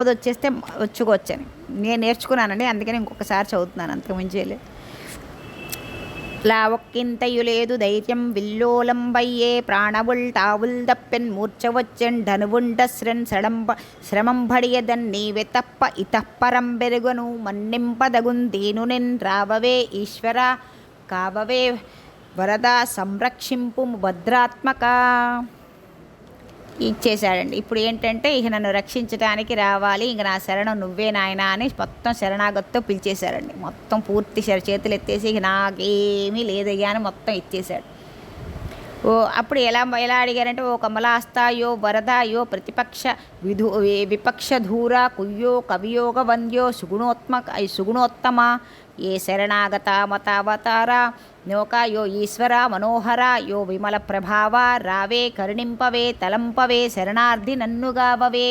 అది వచ్చేస్తే వచ్చుకోవచ్చని నేను నేర్చుకున్నానండి అందుకని ఇంకొకసారి చదువుతున్నాను అంతకు మించేలే లావక్కింతయు లేదు ధైర్యం విల్లోలంబయ్యే ప్రాణవుల్ టావుల్ దప్పెన్ మూర్చవచ్చెన్ ధనువుండ శ్రన్ సడంబ శ్రమం భడియదన్ నీవె తప్ప ఇతప్పరం బెరుగను మన్నింపదగున్ దీనునెన్ రావవే ఈశ్వర కావవే వరద సంరక్షింపు భద్రాత్మక. ఇచ్చేశాడండి. ఇప్పుడు ఏంటంటే ఇక నన్ను రక్షించడానికి రావాలి ఇంక నా శరణం నువ్వే నాయనా అని మొత్తం శరణాగతితో పిలిచేశాడండి మొత్తం పూర్తి శర చేతులు ఎత్తేసి ఇక నాకేమీ లేదయ్యా అని మొత్తం ఇచ్చేశాడు. ఓ అప్పుడు ఎలా ఎలా అడిగారంటే ఓ కమలాస్తాయో వరదాయో ప్రతిపక్ష విధు విపక్ష ధూర కుయ్యో కవియోగ వంద్యో సుగుణోత్మ సుగుణోత్తమ ఏ శరణాగత మతావతార? నోక యో ఈశ్వర మనోహర యో విమల ప్రభావ రావే కరుణింపవే తలంపవే శరణార్థి నన్నుగావవే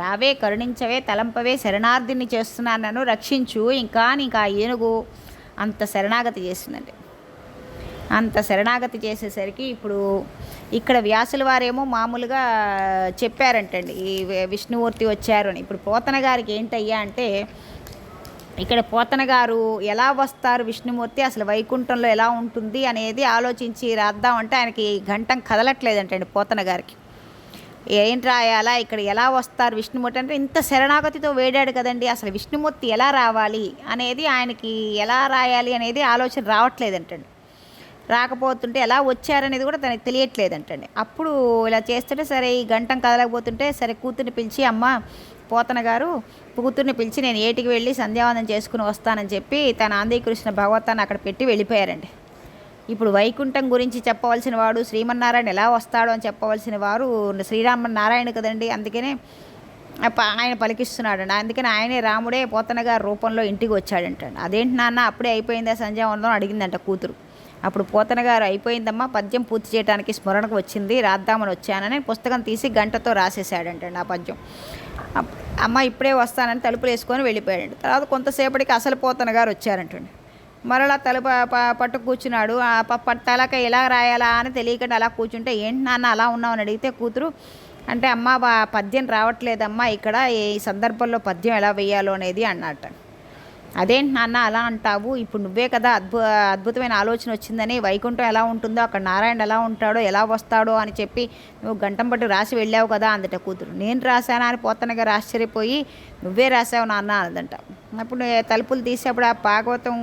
రావే కరుణించవే తలంపవే శరణార్థిని చేస్తున్నాను నన్ను రక్షించు ఇంకా నీకు ఆ ఏనుగు. అంత శరణాగతి చేసిందండి అంత శరణాగతి చేసేసరికి ఇప్పుడు ఇక్కడ వ్యాసుల వారేమో మామూలుగా చెప్పారంటండి ఈ విష్ణుమూర్తి వచ్చారు అని. ఇప్పుడు పోతన గారికి ఏంటయ్యా అంటే ఇక్కడ పోతన గారు ఎలా వస్తారు విష్ణుమూర్తి? అసలు వైకుంఠంలో ఎలా ఉంటుంది అనేది ఆలోచించి రాద్దామంటే ఆయనకి గంటం కదలట్లేదంటండి పోతన గారికి. ఏం రాయాలా? ఇక్కడ ఎలా వస్తారు విష్ణుమూర్తి అంటే ఇంత శరణాగతితో వేడాడు కదండి అసలు విష్ణుమూర్తి ఎలా రావాలి అనేది ఆయనకి ఎలా రాయాలి అనేది ఆలోచన రావట్లేదంటండి. రాకపోతుంటే ఎలా వచ్చారనేది కూడా తనకి తెలియట్లేదంటండి. అప్పుడు ఇలా చేస్తుంటే సరే ఈ గంటం కదలకపోతుంటే సరే కూతుర్ని పిలిచి అమ్మ పోతన గారు కూతుర్ని పిలిచి నేను ఏటికి వెళ్ళి సంధ్యావందనం చేసుకుని వస్తానని చెప్పి తన ఆంధ్రీకృష్ణ భగవతాన్ని అక్కడ పెట్టి వెళ్ళిపోయారండి. ఇప్పుడు వైకుంఠం గురించి చెప్పవలసిన వాడు శ్రీమన్నారాయణ ఎలా వస్తాడో అని చెప్పవలసిన వారు శ్రీరామనారాయణ కదండి. అందుకనే అప్ప- ఆయన పలికిస్తున్నాడండి. అందుకని ఆయనే రాముడే పోతన గారి రూపంలో ఇంటికి వచ్చాడంటండి. అదేంటి నాన్న అప్పుడే అయిపోయిందా సంధ్యావందనం? అడిగిందంట కూతురు. అప్పుడు పోతన గారు అయిపోయిందమ్మా పద్యం పూర్తి చేయడానికి స్మరణకు వచ్చింది రాద్దామని వచ్చానని పుస్తకం తీసి గంటతో రాసేసాడంటండి ఆ పద్యం అమ్మ ఇప్పుడే వస్తానని తలుపులు వేసుకొని వెళ్ళిపోయాడు తర్వాత కొంతసేపటికి అసలు పోతన గారు వచ్చారంటండి. మరలా తలుపు పట్టు కూర్చున్నాడు. ఆ తలక ఎలా రాయాలా అని తెలియకుండా అలా కూర్చుంటే ఏంటి నాన్న అలా ఉన్నావు? అని అడిగితే కూతురు అంటే అమ్మ పద్యం రావట్లేదమ్మా ఇక్కడ ఈ సందర్భంలో పద్యం ఎలా వేయాలో అనేది అన్నట్టు అదేంటి నాన్న అలా అంటావు? ఇప్పుడు నువ్వే కదా అద్భు అద్భుతమైన ఆలోచన వచ్చిందని వైకుంఠం ఎలా ఉంటుందో అక్కడ నారాయణ ఎలా ఉంటాడో ఎలా వస్తాడో అని చెప్పి నువ్వు గంటం పట్టు రాసి వెళ్ళావు కదా అందట కూతురు. నేను రాశానా అని పోతన గారు ఆశ్చర్యపోయి నువ్వే రాసావు నాన్న అదంట అప్పుడు తలుపులు తీసేప్పుడు ఆ భాగవతం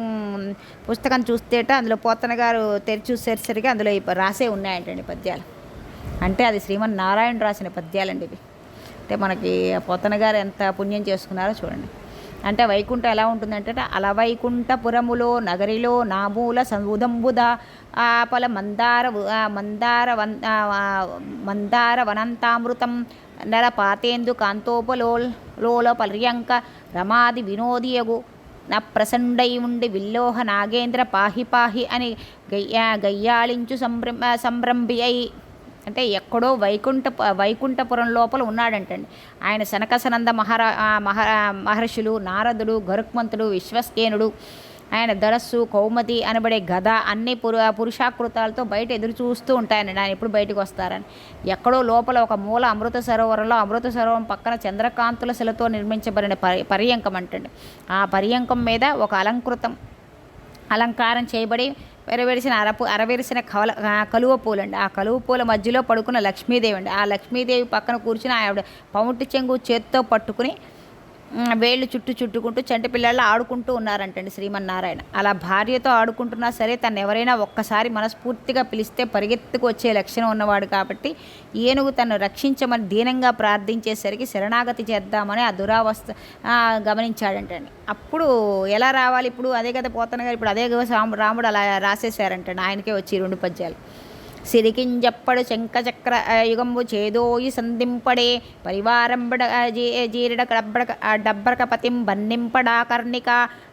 పుస్తకం చూస్తేట అందులో పోతన గారు తెరిచి చూసేసరికి అందులో ఇప్పుడు రాసే ఉన్నాయంటండి పద్యాలు. అంటే అది శ్రీమన్ నారాయణ రాసిన పద్యాలండి ఇవి. అంటే మనకి ఆ పోతన గారు ఎంత పుణ్యం చేసుకున్నారో చూడండి. అంటే వైకుంఠం ఎలా ఉంటుందంటే అలవైకుంఠపురములో నగరిలో నామూల సముదంబుద ఆపల మందార మందార వన్ మందార వనంతామృతం నరపాతేందు కాంతోపలోల్ కాంతోపలో లోల పర్యంక రమాది వినోదియగు నా ప్రసండై ఉండి విల్లోహ నాగేంద్ర పాహి పాహి అని గయ్యా గయ్యాళించు సంభ్రమ సంభ్రంభి అయి అంటే ఎక్కడో వైకుంఠ వైకుంఠపురం లోపల ఉన్నాడంటండి. ఆయన శనకసనంద మహారా మహ మహా మహర్షులు నారదుడు గరుక్మంతుడు విశ్వస్కేనుడు ఆయన ధరస్సు కౌమతి అనబడే గద అన్ని పురు పురుషాకృతాలతో బయట ఎదురు చూస్తూ ఉంటాయనండి ఆయన ఎప్పుడు బయటకు వస్తారని. ఎక్కడో లోపల ఒక మూల అమృత సరోవరంలో అమృత సరోవరం పక్కన చంద్రకాంతుల శిలతో నిర్మించబడిన పరి పర్యంకం అంటండి. ఆ పర్యంకం మీద ఒక అలంకృతం అలంకారం చేయబడి వెరవెరిసిన అరపు అరవేరిసిన కవల కలువ పూలండి. ఆ కలువ పూల మధ్యలో పడుకున్న లక్ష్మీదేవి అండి. ఆ లక్ష్మీదేవి పక్కన కూర్చుని ఆవిడ పౌంటి చెంగు చేత్తో పట్టుకుని వేళ్ళు చుట్టూ చుట్టుకుంటూ చంటి పిల్లలు ఆడుకుంటూ ఉన్నారంటండి శ్రీమన్నారాయణ. అలా భార్యతో ఆడుకుంటున్నా సరే తను ఎవరైనా ఒక్కసారి మనస్ఫూర్తిగా పిలిస్తే పరిగెత్తుకు వచ్చే లక్షణం ఉన్నవాడు కాబట్టి ఏనుగు తను రక్షించమని దీనంగా ప్రార్థించేసరికి శరణాగతి చేద్దామని ఆ దురావస్థ గమనించాడంటండి. అప్పుడు ఎలా రావాలి ఇప్పుడు? అదే కదా పోతన గారు ఇప్పుడు అదే రాముడు అలా రాసేశారంటండి. ఆయనకే వచ్చి రెండు పద్యాలు. సిరికింజప్పడు శంఖచక్ర యుగంబు చేదోయి సంధింపడే పరివారంబడ జీ- జీరడ డబ్బడక ఆ, పతిం బన్నింపడా కర్ణిక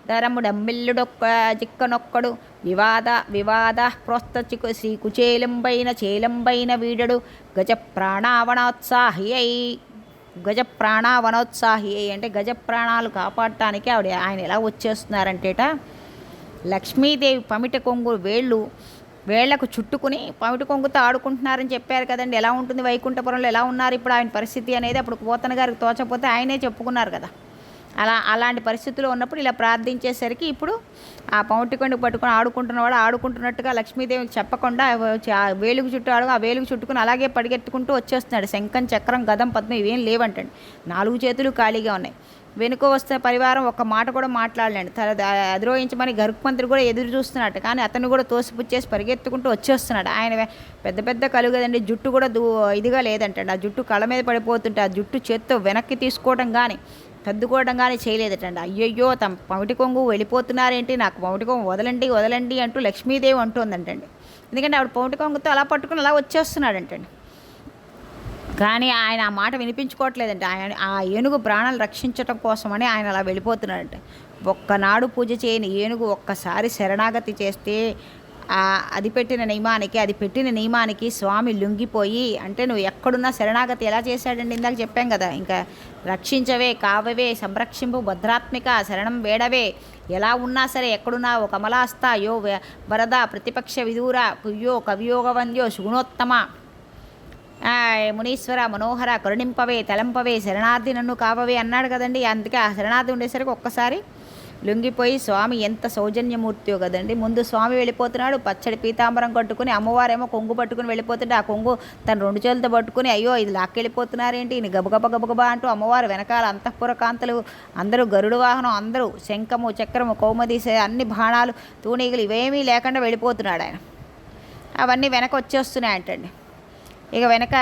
దరము డమ్మిల్లుడొక్క చిక్కనొక్కడు వివాద వివాద ప్రోస్త చికు శ్రీ కుచేలంబైన చేలంబైన వీడడు గజ ప్రాణావనోత్సాహి గజ ప్రాణావనోత్సాహి అంటే గజ ప్రాణాలు కాపాడటానికి ఆవిడ ఆయన ఎలా వచ్చేస్తున్నారంటేట లక్ష్మీదేవి పమిట కొంగు వేళ్ళు వేళ్ళకు చుట్టుకుని పమిటి కొంగుతో ఆడుకుంటున్నారని చెప్పారు కదండి. ఎలా ఉంటుంది? వైకుంఠపురంలో ఎలా ఉన్నారు ఇప్పుడు ఆయన పరిస్థితి అనేది? అప్పుడు పోతన గారికి తోచకపోతే ఆయనే చెప్పుకున్నారు కదా. అలా అలాంటి పరిస్థితుల్లో ఉన్నప్పుడు ఇలా ప్రార్థించేసరికి ఇప్పుడు ఆ పౌటికొండకు పట్టుకుని ఆడుకుంటున్నవాడు ఆడుకుంటున్నట్టుగా లక్ష్మీదేవికి చెప్పకుండా వేలుగు చుట్టూ ఆడు ఆ వేలుగు చుట్టుకుని అలాగే పరిగెత్తుకుంటూ వచ్చేస్తున్నాడు. శంఖం చక్రం గదం పద్మం ఇవేం లేవంటండి. నాలుగు చేతులు ఖాళీగా ఉన్నాయి. వెనుక వస్తే పరివారం ఒక్క మాట కూడా మాట్లాడలేండి. తన అధిరోహించమని గరుక్మంత్రి కూడా ఎదురు చూస్తున్నాడు కానీ అతను కూడా తోసిపుచ్చేసి పరిగెత్తుకుంటూ వచ్చేస్తున్నాడు. ఆయన పెద్ద పెద్ద కలు కదండి. జుట్టు కూడా దూ ఇదిగా లేదంటండి. ఆ జుట్టు కళ్ళ మీద పడిపోతుంటే ఆ జుట్టు చేత్తో వెనక్కి తీసుకోవడం కానీ సర్దుకోవడం కానీ చేయలేదటండి. అయ్యయ్యో తమ పమిటి కొంగు వెళ్ళిపోతున్నారేంటి? నాకు పమిటి కొంగు వదలండి వదలండి అంటూ లక్ష్మీదేవి అంటుందంటండి. ఎందుకంటే ఆవిడ పమిటి కొంగుతో అలా పట్టుకుని అలా వచ్చేస్తున్నాడంటండి. కానీ ఆయన ఆ మాట వినిపించుకోవట్లేదంటే ఆయన ఆ ఏనుగు ప్రాణాలు రక్షించటం కోసమని ఆయన అలా వెళ్ళిపోతున్నాడంటే. ఒక్కనాడు పూజ చేయని ఏనుగు ఒక్కసారి శరణాగతి చేస్తే అది పెట్టిన నియమానికి అది పెట్టిన నియమానికి స్వామి లొంగిపోయి అంటే నువ్వు ఎక్కడున్నా శరణాగతి ఎలా చేశాడండి ఇందాక చెప్పాం కదా. ఇంకా రక్షించవే కావవే సంరక్షింపు భద్రాత్మిక శరణం వేడవే. ఎలా ఉన్నా సరే ఎక్కడున్నా ఓ కమలాస్త యో వరద ప్రతిపక్ష విదూర పుయ్యో కవియోగవంద్యో సుగుణోత్తమ. మునీశ్వర మనోహర కరుణింపవే తలంపవే శరణార్థి నన్ను కావవే అన్నాడు కదండి. అందుకే ఆ శరణార్థి ఉండేసరికి ఒక్కసారి లొంగిపోయి స్వామి ఎంత సౌజన్యమూర్తియో కదండి. ముందు స్వామి వెళ్ళిపోతున్నాడు. పచ్చడి పీతాంబరం కట్టుకుని అమ్మవారేమో కొంగు పట్టుకుని వెళ్ళిపోతుంటే ఆ కొంగు తన రెండు చేతులతో పట్టుకుని అయ్యో ఇది లాక్కెళ్ళిపోతున్నారేంటి? ఈయన గబగబ గబగబా అంటూ అమ్మవారు వెనకాల అంతఃపుర కాంతలు అందరూ గరుడు వాహనం అందరూ శంఖము చక్రము కౌమదీసే అన్ని బాణాలు తూనీగలు ఇవేమీ లేకుండా వెళ్ళిపోతున్నాడు ఆయన. అవన్నీ వెనక వచ్చేస్తున్నాయి అంటండి ఇక వెనక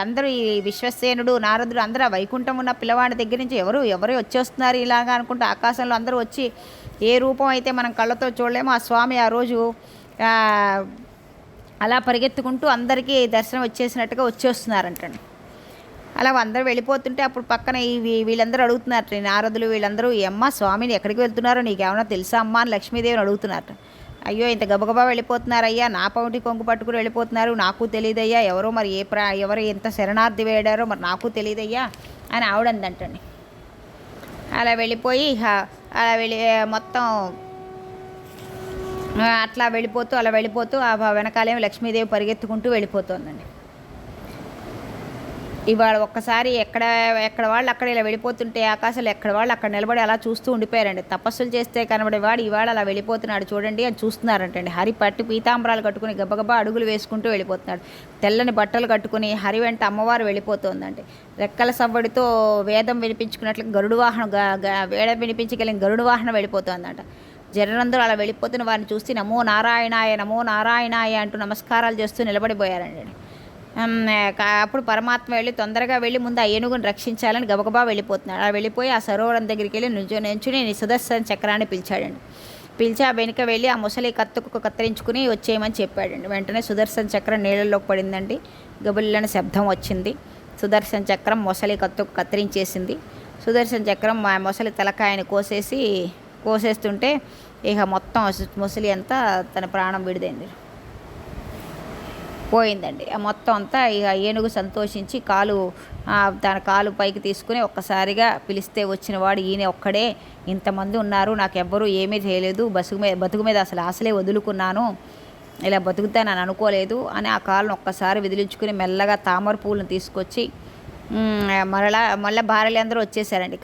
అందరూ ఈ విశ్వసేనుడు నారదుడు అందరూ ఆ వైకుంఠం ఉన్న పిల్లవాడి దగ్గర నుంచి ఎవరు ఎవరు వచ్చేస్తున్నారు ఇలాగా అనుకుంటే ఆకాశంలో అందరూ వచ్చి ఏ రూపం అయితే మనం కళ్ళతో చూడలేమో ఆ స్వామి ఆ రోజు అలా పరిగెత్తుకుంటూ అందరికీ దర్శనం వచ్చేసినట్టుగా వచ్చేస్తున్నారంటండి. అలా అందరూ వెళ్ళిపోతుంటే అప్పుడు పక్కన ఇవి వీళ్ళందరూ అడుగుతున్నారు నారదులు వీళ్ళందరూ ఈ అమ్మ స్వామిని ఎక్కడికి వెళ్తున్నారో నీకేమైనా తెలుసా అమ్మ? అని లక్ష్మీదేవిని అడుగుతున్నారు అయ్యో ఇంత గబగబా వెళ్ళిపోతున్నారయ్యా. నా పౌటి కొంగు పట్టుకుని వెళ్ళిపోతున్నారు. నాకు తెలియదయ్యా. ఎవరో మరి ఏ ప్రా ఎవరు ఎంత శరణార్థి వేడారో మరి నాకు తెలియదయ్యా అని ఆవిడందంటండి. అలా వెళ్ళిపోయి అలా వెళ్ళి మొత్తం అట్లా వెళ్ళిపోతూ అలా వెళ్ళిపోతూ ఆ వెనకాలేమో లక్ష్మీదేవి పరిగెత్తుకుంటూ వెళ్ళిపోతుందండి. ఇవాళ ఒక్కసారి ఎక్కడ ఎక్కడ వాళ్ళు అక్కడ ఇలా వెళ్ళిపోతుంటే ఆకాశాలు ఎక్కడ వాళ్ళు అక్కడ నిలబడి అలా చూస్తూ ఉండిపోయారండి. తపస్సులు చేస్తే కనబడేవాడు ఇవాళ అలా వెళ్ళిపోతున్నాడు చూడండి అని చూస్తున్నారంటండి. హరి పట్టు పీతాంబరాలు కట్టుకుని గబగబా అడుగులు వేసుకుంటూ వెళ్ళిపోతున్నాడు. తెల్లని బట్టలు కట్టుకుని హరి వెంట అమ్మవారు వెళ్ళిపోతుందండి. రెక్కల సవ్వడితో వేదం వినిపించుకున్నట్లు గరుడు వాహనం వేదం వినిపించగలిగిన గరుడు వాహనం వెళ్ళిపోతుందంట. జనందరూ అలా వెళ్ళిపోతున్న వారిని చూసి నమో నారాయణాయ నమో నారాయణాయ అంటూ నమస్కారాలు చేస్తూ నిలబడిపోయారండి. అప్పుడు పరమాత్మ వెళ్ళి తొందరగా వెళ్ళి ముందు ఆ ఏనుగుని రక్షించాలని గబగబా వెళ్ళిపోతున్నాడు. అలా వెళ్ళిపోయి ఆ సరోవరం దగ్గరికి వెళ్ళి నుంచో నించుని నీ సుదర్శన చక్రాన్ని పిలిచాడండి. పిలిచి ఆ వెనుక వెళ్ళి ఆ ముసలి కత్తుకు కత్తిరించుకుని వచ్చేయమని చెప్పాడండి. వెంటనే సుదర్శన చక్రం నీళ్ళలోకి పడిందండి. గబుల్లని శబ్దం వచ్చింది. సుదర్శన చక్రం మొసలి కత్తుకు కత్తిరించేసింది. సుదర్శన చక్రం మా మొసలి తలకాయని కోసేసి కోసేస్తుంటే ఇక మొత్తం ముసలి అంతా తన ప్రాణం విడిదైంది. పోయిందండి. మొత్తం అంతా ఇక ఏనుగు సంతోషించి కాలు తన కాలు పైకి తీసుకుని ఒక్కసారిగా పిలిస్తే వచ్చిన వాడు ఈయన ఒక్కడే. ఇంతమంది ఉన్నారు నాకెవ్వరూ ఏమీ చేయలేదు. బసుకు మీద బతుకు మీద అసలు ఆశలే వదులుకున్నాను. ఇలా బతుకుతానని అనుకోలేదు అని ఆ కాలును ఒక్కసారి విదిలించుకుని మెల్లగా తామర పూలను తీసుకొచ్చి మరలా మళ్ళీ భార్యలు అందరూ వచ్చేసారండి.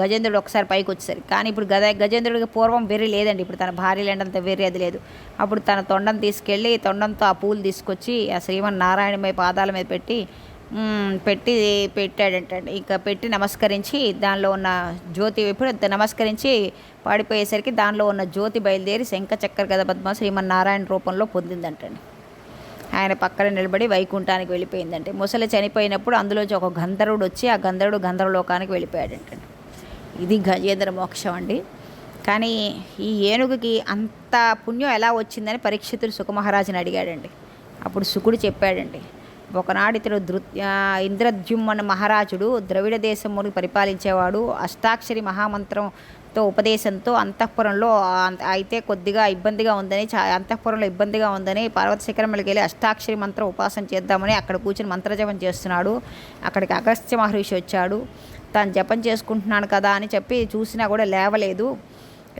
గజేంద్రుడు ఒకసారి పైకి వచ్చేసరికి. కానీ ఇప్పుడు గజ గజేంద్రుడికి పూర్వం వెర్రి లేదండి. ఇప్పుడు తన భార్యలు ఏంటంత వెర్రి అది లేదు. అప్పుడు తన తొండం తీసుకెళ్ళి తొండంతో ఆ పూలు తీసుకొచ్చి ఆ శ్రీమన్ నారాయణమై పాదాల మీద పెట్టి పెట్టి పెట్టాడంటండి. ఇంకా పెట్టి నమస్కరించి దానిలో ఉన్న జ్యోతి ఇప్పుడు నమస్కరించి పాడిపోయేసరికి దానిలో ఉన్న జ్యోతి బయలుదేరి శంఖ చక్ర గద పద్మ శ్రీమన్నారాయణ రూపంలో పొందిందంటండి. ఆయన పక్కన నిలబడి వైకుంఠానికి వెళ్ళిపోయిందంటే ముసలి చనిపోయినప్పుడు అందులోంచి ఒక గంధర్వుడు వచ్చి ఆ గంధర్వుడు గంధర్వలోకానికి వెళ్ళిపోయాడంట. ఇది గజేంద్ర మోక్షం అండి. కానీ ఈ ఏనుగుకి అంత పుణ్యం ఎలా వచ్చిందని పరీక్షితుడు సుఖమహారాజుని అడిగాడండి. అప్పుడు సుకుడు చెప్పాడండి ఒకనాడు ఇతడు దృ ఇంద్రద్యుమ్మన మహారాజుడు ద్రవిడ దేశముని పరిపాలించేవాడు అష్టాక్షరి మహామంత్రం తో ఉపదేశంతో అంతఃపురంలో అయితే కొద్దిగా ఇబ్బందిగా ఉందని చా అంతఃపురంలో ఇబ్బందిగా ఉందని పర్వత శిఖరములకి వెళ్ళి అష్టాక్షరి మంత్రం ఉపాసన చేద్దామని అక్కడ కూర్చుని మంత్రజపం చేస్తున్నాడు. అక్కడికి అగస్త్య మహర్షి వచ్చాడు. తాను జపం చేసుకుంటున్నాను కదా అని చెప్పి చూసినా కూడా లేవలేదు.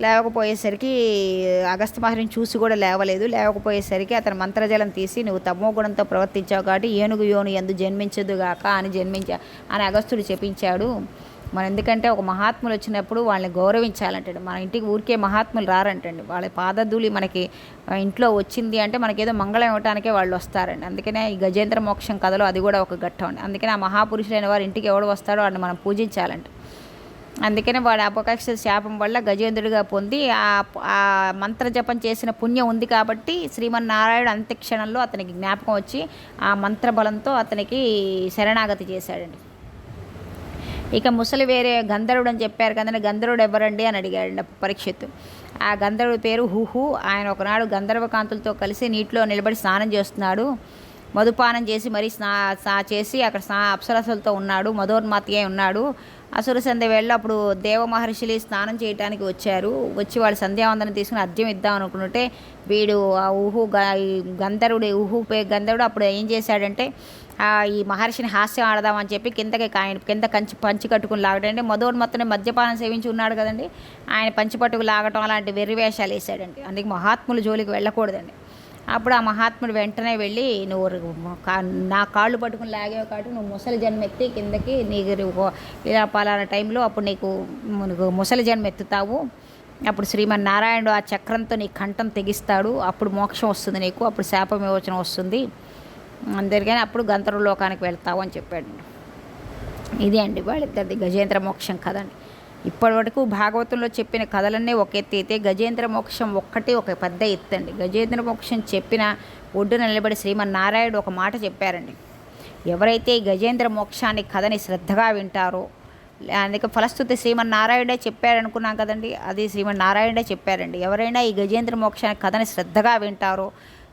లేవకపోయేసరికి అగస్త్య మహర్షిని చూసి కూడా లేవలేదు. లేవకపోయేసరికి అతను మంత్రజలం తీసి నువ్వు తమో గుణంతో ప్రవర్తించావు కాబట్టి ఏనుగు యోను ఎందు జన్మించదుగాక అని జన్మించా అని అగస్త్యుడు చెప్పించాడు. మనం ఎందుకంటే ఒక మహాత్ములు వచ్చినప్పుడు వాళ్ళని గౌరవించాలంటాడు. మన ఇంటికి ఊరికే మహాత్ములు రారంటండి. వాళ్ళ పాదధూళి మనకి ఇంట్లో వచ్చింది అంటే మనకేదో మంగళం ఇవ్వటానికే వాళ్ళు వస్తారండి. అందుకనే ఈ గజేంద్ర మోక్షం కథలో అది కూడా ఒక ఘట్టం అండి. అందుకనే ఆ మహాపురుషులైన వారు ఇంటికి ఎవడు వస్తాడో వాడిని మనం పూజించాలంట. అందుకనే వాడు అపకక్ష శాపం వల్ల గజేంద్రుడిగా పొంది ఆ ఆ మంత్రజపం చేసిన పుణ్యం ఉంది కాబట్టి శ్రీమన్నారాయణ అంత్యక్షణంలో అతనికి జ్ఞాపకం వచ్చి ఆ మంత్రబలంతో అతనికి శరణాగతి చేశాడండి. ఇక ముసలి వేరే గంధర్వుడు అని చెప్పారు కదండి గంధర్వుడు ఎవరండి అని అడిగాడు పరీక్షిత్తు. ఆ గంధర్వుడి పేరు హుహు. ఆయన ఒకనాడు గంధర్వ కాంతులతో కలిసి నీటిలో నిలబడి స్నానం చేస్తున్నాడు. మధుపానం చేసి మరీ స్నా స్నా చేసి అక్కడ స్నా అప్సరసలతో ఉన్నాడు. మధోన్మాతి ఉన్నాడు. అసురు సంధ్య వేళ అప్పుడు దేవ మహర్షులు స్నానం చేయడానికి వచ్చారు. వచ్చి వాళ్ళు సంధ్యావందనం తీసుకుని అర్ఘ్యం ఇద్దాం అనుకుంటే వీడు ఆ ఊహు గంధర్వుడు ఊహు పే గంధర్వుడు అప్పుడు ఏం చేశాడంటే ఈ మహర్షిని హాస్యం ఆడదామని చెప్పి కిందకి ఆయన కింద కంచి పంచి కట్టుకుని లాగడం అంటే మొత్తం మద్యపానం సేవించి ఉన్నాడు కదండి. ఆయన పంచి పట్టుకు లాగటం అలాంటి వెర్రివేషాలు వేసాడండి అందుకే మహాత్ములు జోలికి వెళ్ళకూడదండి. అప్పుడు ఆ మహాత్ముడు వెంటనే వెళ్ళి నువ్వు కా- నా కాళ్ళు పట్టుకుని లాగేవి కాబట్టి నువ్వు ముసలి జన్మ ఎత్తి కిందకి నీకు ఇలా పలానా టైంలో అప్పుడు నీకు నీకు ముసలి జన్మ ఎత్తుతావు. అప్పుడు శ్రీమన్నారాయణుడు ఆ చక్రంతో నీ కంఠం తెగిస్తాడు. అప్పుడు మోక్షం వస్తుంది నీకు. అప్పుడు శాప విమోచనం వస్తుంది. అందరికీ అప్పుడు గంధర్వ లోకానికి వెళ్తావు అని చెప్పాడు. ఇది అండి వాళ్ళిద్దరిది గజేంద్ర మోక్షం కదండి ఇప్పటి వరకు భాగవతంలో చెప్పిన కథలన్నీ ఒక ఎత్తు అయితే గజేంద్ర మోక్షం ఒక్కటి ఒక పెద్ద ఎత్తు అండి. గజేంద్ర మోక్షం చెప్పిన ఒడ్డున నిలబడి శ్రీమన్నారాయణుడు ఒక మాట చెప్పారండి. ఎవరైతే ఈ గజేంద్ర మోక్షాన్ని కథని శ్రద్ధగా వింటారో అందుకే ఫలస్థుతి శ్రీమన్నారాయణే చెప్పారనుకున్నాం కదండి. అది శ్రీమన్నారాయణే చెప్పారండి. ఎవరైనా ఈ గజేంద్ర మోక్షాన్ని కథని శ్రద్ధగా వింటారో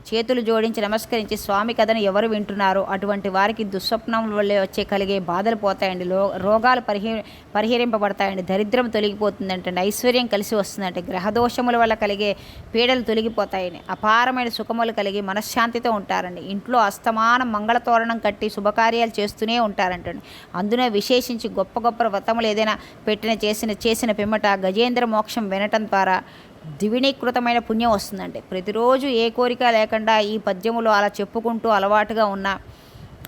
చేతులు జోడించి నమస్కరించి స్వామి కథను ఎవరు వింటున్నారో? అటువంటి వారికి దుస్వప్నం వల్లే వచ్చే కలిగే బాధలు పోతాయండి. లో రోగాలు పరిహి పరిహరింపబడతాయండి. దరిద్రం తొలగిపోతుందంటండి ఐశ్వర్యం కలిసి వస్తుందంటే గ్రహదోషముల వల్ల కలిగే పీడలు తొలగిపోతాయని అపారమైన సుఖములు కలిగి మనశ్శాంతితో ఉంటారండి. ఇంట్లో అస్తమానం మంగళతోరణం కట్టి శుభకార్యాలు చేస్తూనే ఉంటారంటండి. అందులో విశేషించి గొప్ప గొప్ప వ్రతములు ఏదైనా పెట్టిన చేసిన చేసిన పిమ్మట గజేంద్ర మోక్షం వినటం ద్వారా ద్విగుణీకృతమైన పుణ్యం వస్తుందండి. ప్రతిరోజు ఏ కోరిక లేకుండా ఈ పద్యములో అలా చెప్పుకుంటూ అలవాటుగా ఉన్న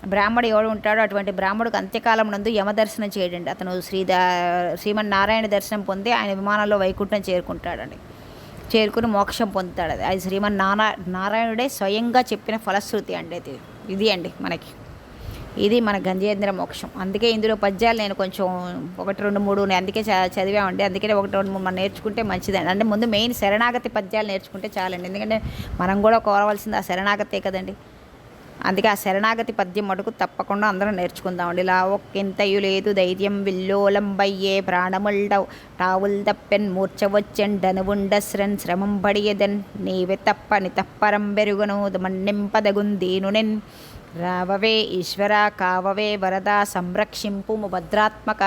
బ్రాహ్మడు ఎవడు ఉంటాడో అటువంటి బ్రాహ్మడికి అంత్యకాలం నందు యమదర్శనం చేయడండి అతను శ్రీ శ్రీమన్నారాయణ దర్శనం పొంది ఆయన విమానంలో వైకుంఠం చేరుకుంటాడండి. చేరుకుని మోక్షం పొందుతాడు అది. అది శ్రీమన్ నారా నారాయణుడే స్వయంగా చెప్పిన ఫలశ్రుతి అండి ఇది ఇది అండి మనకి. ఇది మన గంజేంద్ర మోక్షం. అందుకే ఇందులో పద్యాలు నేను కొంచెం ఒకటి రెండు మూడు అందుకే చ- చదివామండి. అందుకనే ఒకటి రెండు మూడు మనం నేర్చుకుంటే మంచిదండి. అంటే ముందు మెయిన్ శరణాగతి పద్యాలు నేర్చుకుంటే చాలండి. ఎందుకంటే మనం కూడా కోరవలసింది ఆ శరణాగతే కదండి. అందుకే ఆ శరణాగతి పద్యం మటుకు తప్పకుండా అందరం నేర్చుకుందామండి. ఇలా ఒక్కింతయు లేదు ధైర్యం విల్లోలంబయ్యే ప్రాణముల్డవు. టావుల్ తప్పెన్ మూర్చవచ్చెన్ డనువుండశ్రన్ శ్రమం పడియదన్ నీవె తప్పని తప్పరం బెరుగును మన్నింపదగుందీనునెన్ రావవే ఈశ్వర కావవే వరద సంరక్షింపు భద్రాత్మక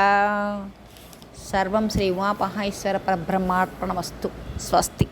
సర్వం శ్రీ ఉమాపహేశ్వర పరబ్రహ్మార్పణమస్తు. స్వస్తి.